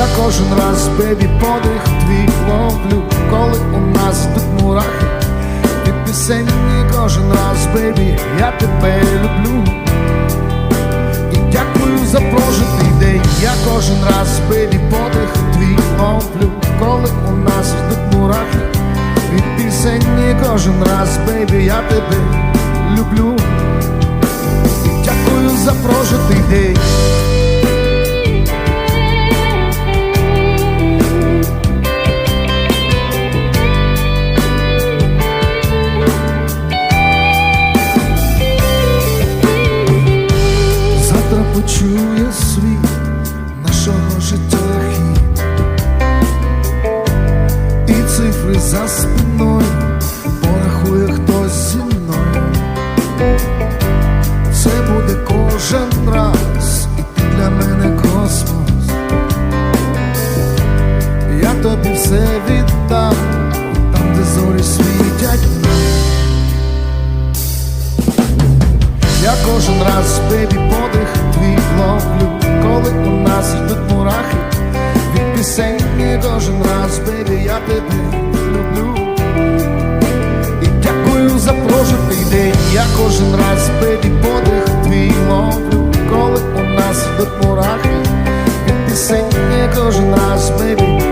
Я кожен раз, бебі, подих твій ловлю, коли у нас тут мурахи від пісень кожен раз, бебі, я тебе люблю. І дякую за прожитий день. Я кожен раз, бебі, подих твій ловлю, коли у нас тут мурахи від пісень кожен раз, бебі, я тебе люблю. І дякую за прожитий день. Почує світ нашого життя хід. І цифри за спиною порахує хтось зі мною. Це буде кожен раз, і ти для мене космос. Я тобі все віддам, там, де зорі світять Я кожен раз, бебі, подих ловлю, коли у нас йдуть мурахи від пісень, і кожен раз, бебі, я тебе люблю. І дякую за прожитий день. Я кожен раз, бебі, подих твій ловлю, коли у нас йдуть мурахи від пісень, і кожен раз, бебі,